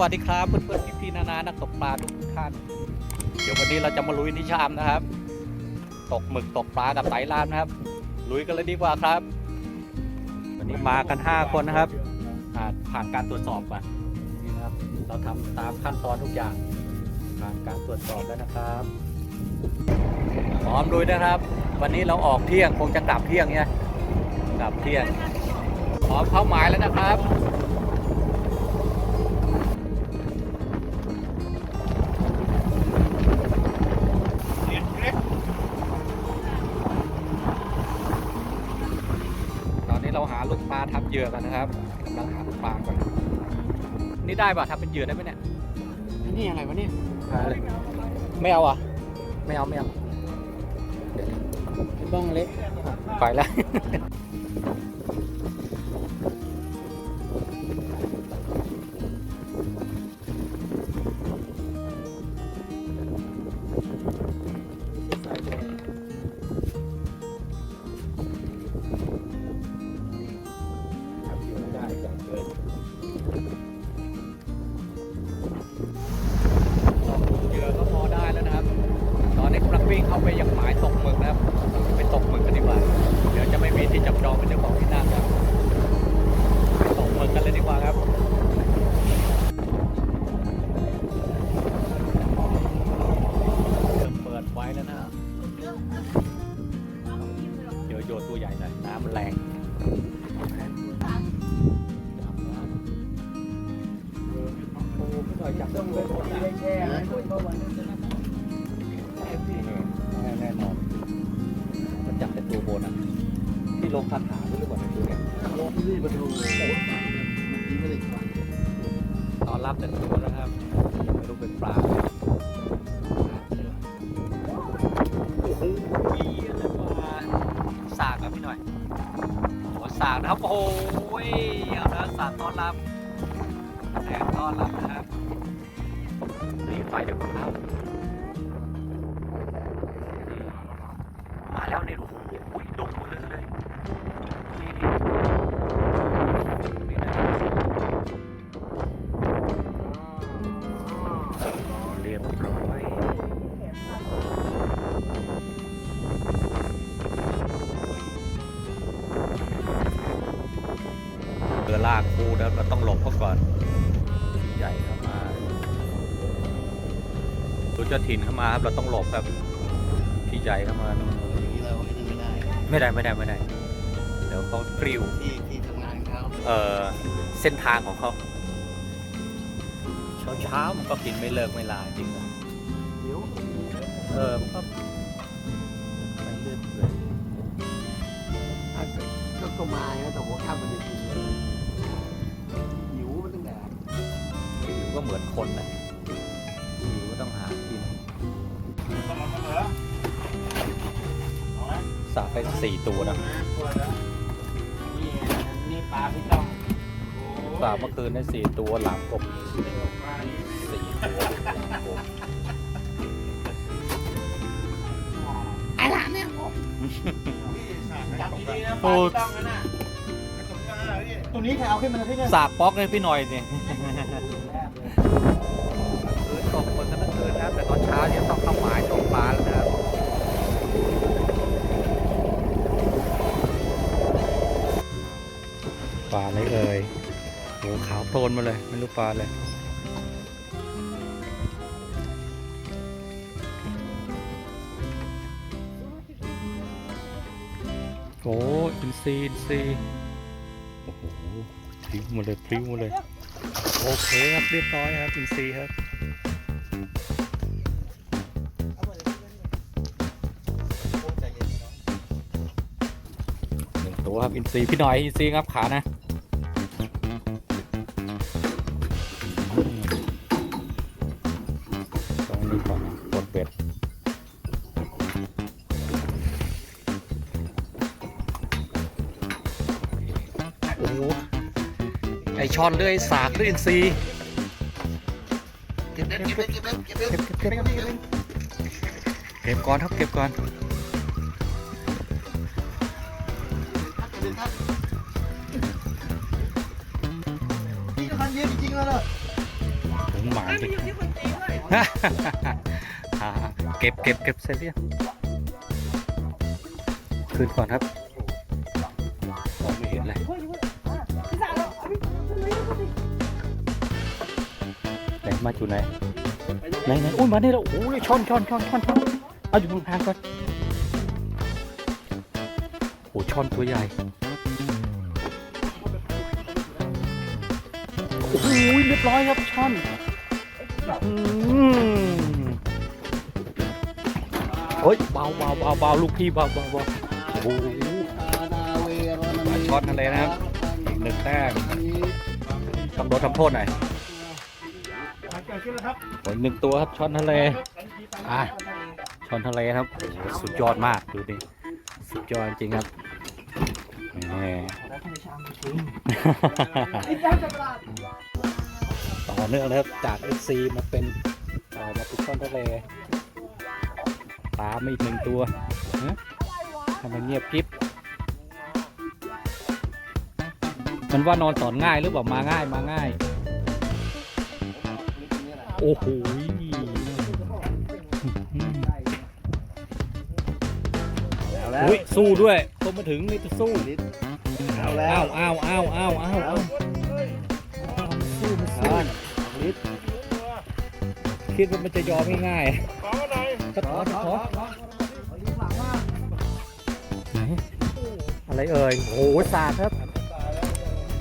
วัสดีครับเพื่อนๆพี่ๆนานานักตกปลาทุกท่าน เดี๋ยววันนี้เราจะมาลุยนิชามนะครับ ตกหมึกตกปลากับไตรลานนะครับ ลุยกันเลยดีกว่าครับ วันนี้มากัน 5 คนนะครับอ่าผ่านการตรวจสอบมานี่นะครับ เราทำตามขั้นตอนทุกอย่าง ผ่านการตรวจสอบแล้วนะครับพร้อมลุยนะครับ วันนี้เราออกเที่ยงคงจะกลับเที่ยงเนี่ยกลับเที่ยงพร้อมเข้าหมายแล้วนะครับ ยื่อกันนะครับกำลังหาลูกปลาก่อนนี่ได้ป่ะทับเป็นเหยื่อได้ไหมเนี่ยนี่อะไรวะเนี่ยไม่เอาอะไม่เอาไม่เอาบ้องเล็กไปแล้ว จับต้องเลยแช่ไหมแน่นอนมันจับแต่ตัวบนอะที่ลงคาถาหรือเปล่าในตัวเนี่ยลงที่ประตูตอนรับแต่ตัวนะครับไม่รู้เป็นปลาโอ้โหอะไรวะสากครับพี่หน่อยหัวสากนะครับโอ้โหเอาละสากต้อนรับ แรงต้อนรับนะครับรีบไฟเดี๋ยวครับมาแล้วในรูปโลากคูแล้วเราต้องหลบเขาก่อนพี่ใหญ่เข้ามาตัวเจ้าถิ่นเข้ามาครับเราต้องหลบครับพี่ใหญ่เข้ามาอย่างนี้เราไม่ได้ไม่ได้ไม่ได้ไม่ได้เดี๋ยวเขาปลิวที่ที่ทำงานเขาเอ่อเส้นทางของเขาเช้าเช้าๆมันก็กินไม่เลิกไม่ลาจริงนะเดี๋ยวเออมันก็ไปเรื่อยเปื่อยอาจจะก็ก็มาแล้วแต่หัวข้ามมันจะกิน มือนคนนะหิวก็ต้องหากินสาไปสี่ตัวนะนี่นี่ปลาพี่ต้องสาเมื่อคืนได้สี่ตัวหลังกบสี่ตัวอะไรเนี่ยผมจับดีๆนะปลาพี่ต้องนะตัวนี้ใครเอาขึ้นมาพี่เนี่ยสาป๊อกเลยพี่หน่อยเนี่ย นกันทั้งคืนนะครับ แต่ตอนเช้าเนี่ยต้องเข้าหมายตกปลาแล้วนะครับปลาอะไรเอ่ยโหขาวโพลนมาเลย ไม่รู้ปลาเลยโอ้อินซีอินซีโอ้โหพลิ้วมาเลยพลิ้วมาเลย โอเคครับ เรียบร้อยครับอินซีครับับอินซีพี่หน่อยอินซีครับขานะตรงนี้ก่ะกดเป็ดโอ้โหไอช้อนเลื่อยสากเลื่อยอินซีเก็บก็เก็บก่อนครับเก็บก่อน หมานเลยเก็บเก็บเก็บเสร็จแร้วยคืนก่อนครับไหนมาอยู่ไหนไหนไหนอุ้ยมาได้แล้วโอ้ยช่อนช่อนช่อนช่อนเอาอยู่บนทางก่อนโอ้ช่อนตัวใหญ่ โอ้โหเรียบร้อยครับช่อนอืมเฮ้ยเบาเบาเบาเบาลูกพี่เบาเบาเบาโอ้โหปลาช่อนทะเลนะครับอีกหนึ่งแต้มต้องโดนทำโทษหน่อยเกิดขึ้นแล้วครับโอ้ยหนึ่งตัวครับช่อนทะเลอะช่อนทะเลครับโอ้โหสุดยอดมากดูดิสุดยอดจริงครับนี่ ต่อเนื่องนะครับจาก FC มาเป็นต่อมาเป็นช่อนทะเลตามมาอีกหนึ่งตัวฮะทำไมเงียบกริบมันว่านอนสอนง่ายหรือเปล่ามาง่ายมาง่าย โอ้โหอุ้ยสู้ด้วยตัวมาถึงนี่จะสู้ เอาแล้ววอ้าวอ้าวอ้าวอ้าวอ้าวสู้มันสู้คิดว่ามันจะยอมง่ายขอหน่อยๆก็ถอนถอไหนอะไรเอ่ยโอ้โหสาดครับ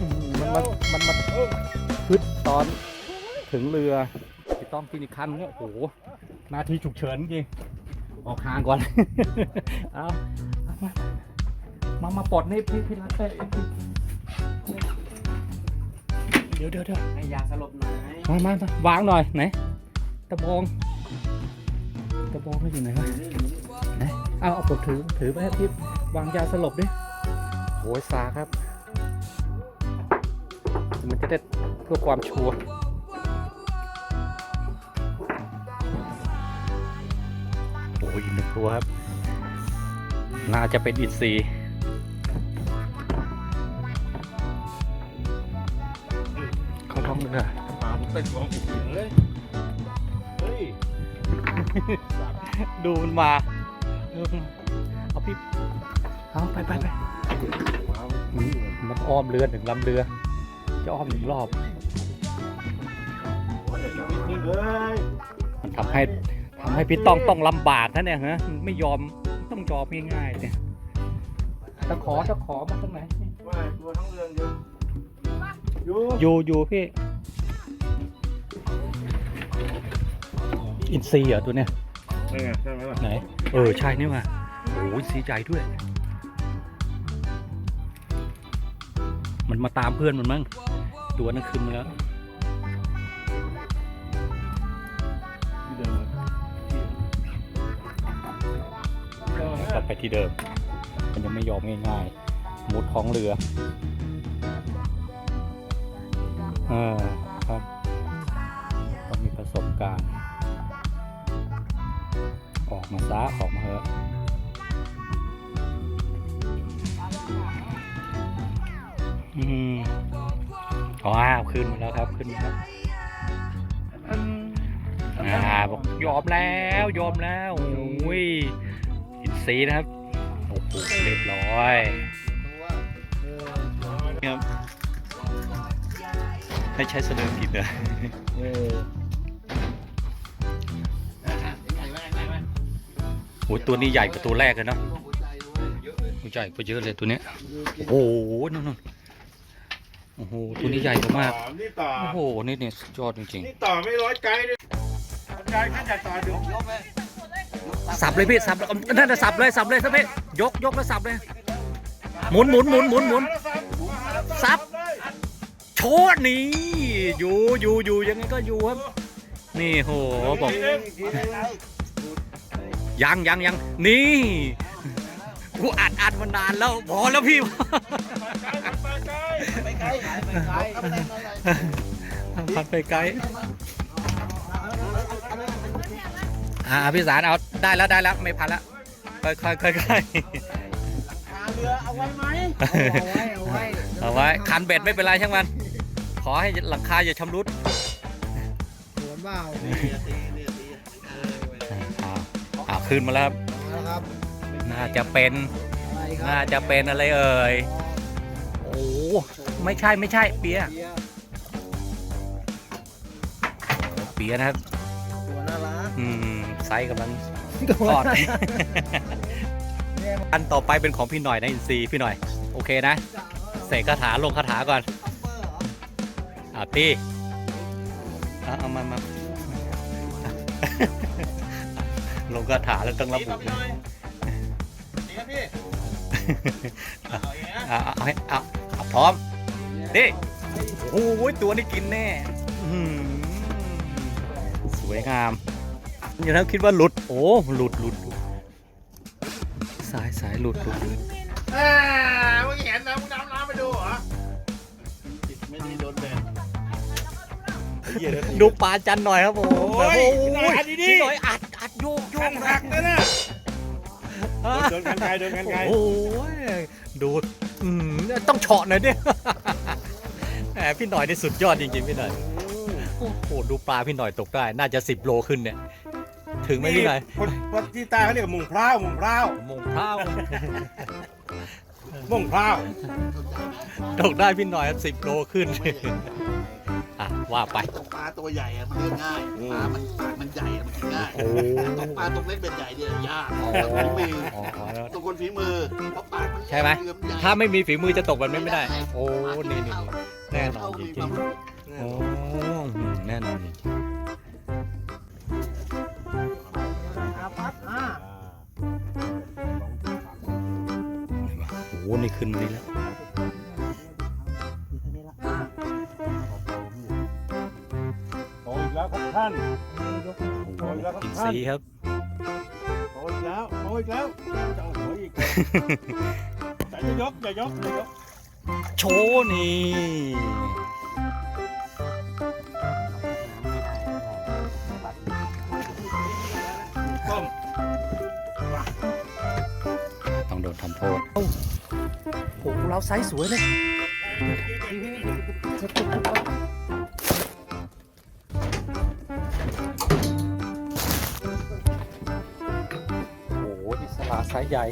อื้อหือมันมามันพึดตอนถึงเรือพี่ต้องที่นี่คันเนี่ยโอ้โหนาทีฉุกเฉินจริงออกห่างก่อน เอา มามามาปลดนี่พี่พี่รัตเต้เดี๋ยวเดี๋ยวเดี๋ยวให้ยาสลบหน่อยมามามาวางหน่อยไหนตะบองตะบองไม่อยู่ไหนวะไหนเอาเอาผมถือถือไปให้พี่วางยาสลบดิโอ้ยสาครับ มันจะได้เพื่อความชัวร์โอ้ยอีกหนึ่งตัวครับ น่าจะเป็นอินทรีเขาท้องเรือปลาผมเต็มหัวผมเลย เฮ้ย ดูมันมา เออเอาพี่ เอาไปไปไปอืมมันอ้อมเรือหนึ่งลำเรือ จะอ้อมหนึ่งรอบนี่เลยมันทำให้ทำให้พี่ต้องต้องลำบากนะเนี่ยฮะมันไม่ยอมต้องยอมง่ายๆเนี่ยตะขอตะขอมาตรงไหนว่าตัวทั้งเรืองอยู่อยู่อยู่อยู่พี่ อินซีเหรอตัวเนี้ยนี่ไงใช่ไหมล่ะไหน เออ ใช่นี่ว่ะโอ้ยสีใจด้วย มันมาตามเพื่อนมันมั้งตัวนั้นขึ้นมาแล้วที่เดิมกลับไปที่เดิม มันยังไม่ยอมง่ายๆมุดท้องเรือเออ ออกมาซะออกมาเถอะอืมอ๋ออ้าวขึ้นมาแล้วครับขึ้นมาแล้วอ่าบอกยอมแล้วยอมแล้วโอ้ยอินซีนะครับโอ้โหเรียบร้อยครับให้ใช้สลิงกินเลยเอ โอ้ยตัวนี้ใหญ่กว่าตัวแรกเลยเนาะใหญ่กว่าเยอะเลยตัวเนี้ยโอ้โหนู่นนู่นโอ้โหตัวนี้ใหญ่กว่ามากนี่ต่อโอ้โหนี่เนี่ยสุดยอดจริงนี่ต่อไม่ร้อยไกด์เลยไกด์ขั้นจากต่อเดี๋ยวยกเลยๆสับเลยพี่สับเลยนั่นน่ะสับเลยสับเลยสับเลยยกยกแล้วสับเลยหมุนหมุนหมุนหมุนหมุนซับโชดนี่อยู่อยู่อยู่ยังไงก็อยู่ครับ นี่โหบอก ยังยังยังนี่กูอัดอัดมานานแล้วพอแล้วพี่ไปไกลไปไกลพันไปไกลอ่าพี่สารเอาได้แล้วได้แล้วไม่พันแล้วค่อยค่อยค่อยค่อยเรือเอาไว้ไหมเอาไว้เอาไว้เอาไว้คันเบ็ดไม่เป็นไรช่างมัน ขอให้หลังคาอย่าชำรุดเหมือนเปล่านี่ตีนี่ตีอ่าอ่า ขึ้นมาแล้วครับมาแล้วครับ น่าจะเป็นอะไรครัน่าจะเป็นอะไรเอ่ยโอ้ไม่ใช่ไม่ใช่เปียเบียร์เปียนะครับตัวน่ารักอืมไซส์กำลังทอดอันต่อไปเป็นของพี่หน่อยนะอินซีย์พี่หน่อย โอเคนะเสกคาถาลงคาถาก่อนอ่าตีเอาเอามามา ลงคาถาแล้วต้องระตีบุต่อไปหน่อยตีครับพี่เอาอย่างเงี้ยอ่าเอาให้เอาเอาพร้อมตีโอ้โหตัวนี้กินแน่อื้อหือสวยงามอย่าแล้วคิดว่าหลุด โอ้หลุดหลุดหลุดสายสายหลุดหลุดอ่าเมื่อกี้เห็นนะมึงดำน้ำไปดูเหรอไม่ดีโดนแบนดูปลาจันหน่อยครับผมโอ้ยโอ้หน่อยอัดดีๆพี่หน่อย อัดอัดโยกโยขักนหักเลยนะอะโดนกันไกลโดนกันไกลโอ้ยดูดอืมต้องเฉาะหน่อยเนี่ยแหมพี่หน่อยนี่สุดยอดจริงๆพี่หน่อยโอ้โหดูปลาพี่หน่อยตกได้ น่าจะสิบโลขึ้นเนี่ย ถึงไหมพี่หน่อยคนคนที่ใต้เขาเรียกมุงพร้าวมุงพร้าวโมงเท้ามุงพร้าวตกได้พี่หน่อยสิบโลขึ้นอะ ว่าไป ตกปลาตัวใหญ่อะมันเลี้ยงง่ายปลามันปากมันใหญ่อะมันกินง่ายโอ้ตกปลาตัวเล็กเป็นใหญ่เนี่ยยากอ๋อฝีมืออ๋ออ๋อตัวคนฝีมือเพราะปากมันใช่ไหม เลื่อใญ่ถ้าไม่มีฝีมือจะตกแบบนี้ไม่ได้ โอ้ นี่นี่นี่แน่นอนจมีริงความๆโอ้อืมแน่นอนจริงอาปัดอ่าๆโอ้นี่ขึ้นมานี่แล้ว แล้วครับท่านโอ้ยแล้วครับกินท่านสีครับโตอีกแล้วโตอีกแล้วจะเอาหัวอีกแต่จะยกอย่ายกอย่ายกโชว์นี่ต้มต้องโดนทำโทษโอ้โหเราไซส์สวยเลย โหอิสระไซส์ใหญ่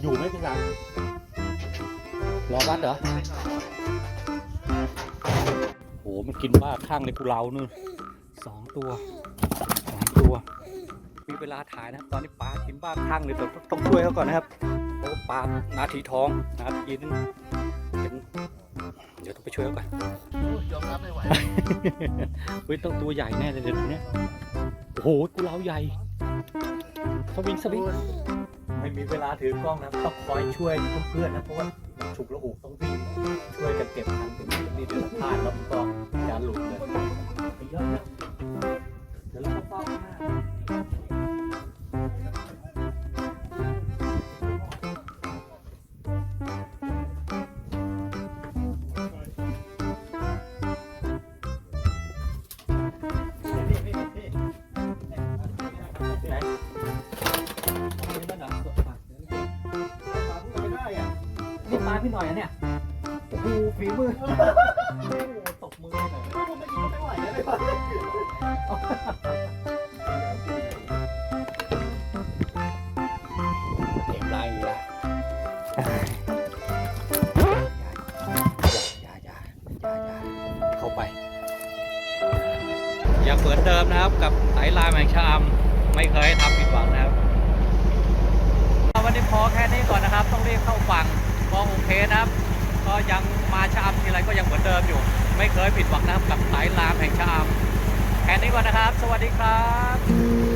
อยู่ไหมพี่สังรอวัดเหรอโอ้โห มันกินบ้าข้างในกูเรานู่นสองตัวสามตัว มีเวลาถ่ายนะครับ ตอนนี้ปลากินบ้าข้างเลยต้องต้องช่วยเขาก่อนนะครับ โอ้ปลานาทีทองนาทีนึงเป็นเดี๋ยวต้องไปช่วยเขาก่อนยอมรับไม่ไหวเฮ้ยต้องตัวใหญ่แน่เลยเดี๋ยวนี้โอ้โหกูเราใหญ่สวิงสวิงไม่มีเวลาถือกล้องนะต้องคอยช่วยเพื่อนๆนะเพราะว่าฉุกละหุกต้องวิ่งช่วยกันเก็บทันนี่เดี๋ยวพลาดแล้วก็จะหลุดเลยไปเยอะนะเดี๋ยวเราก็ฟ้องหน้า นี่ปลาพี่หน่อยอะเนี่ยโอ้โหฝีมือโอ้โหตบมือหน่อยไม่ไหวแล้วเลยเก็บได้อีกแล้วอย่าอย่าอย่าอย่าอย่าเข้าไป อย่าเหมือนเดิมนะครับกับสายลายแมงชะอำไม่เคยทำผิดหวังนะครับ วันนี้พอแค่นี้ก่อนนะครับ ต้องรีบเข้าฝั่ง โอเคนะครับ ก็ยังมาชะอำทีไรก็ยังเหมือนเดิมอยู่ ไม่เคยผิดหวังนะครับกับสายลามแห่งชะอำแค่นี้ก่อนนะครับ สวัสดีครับ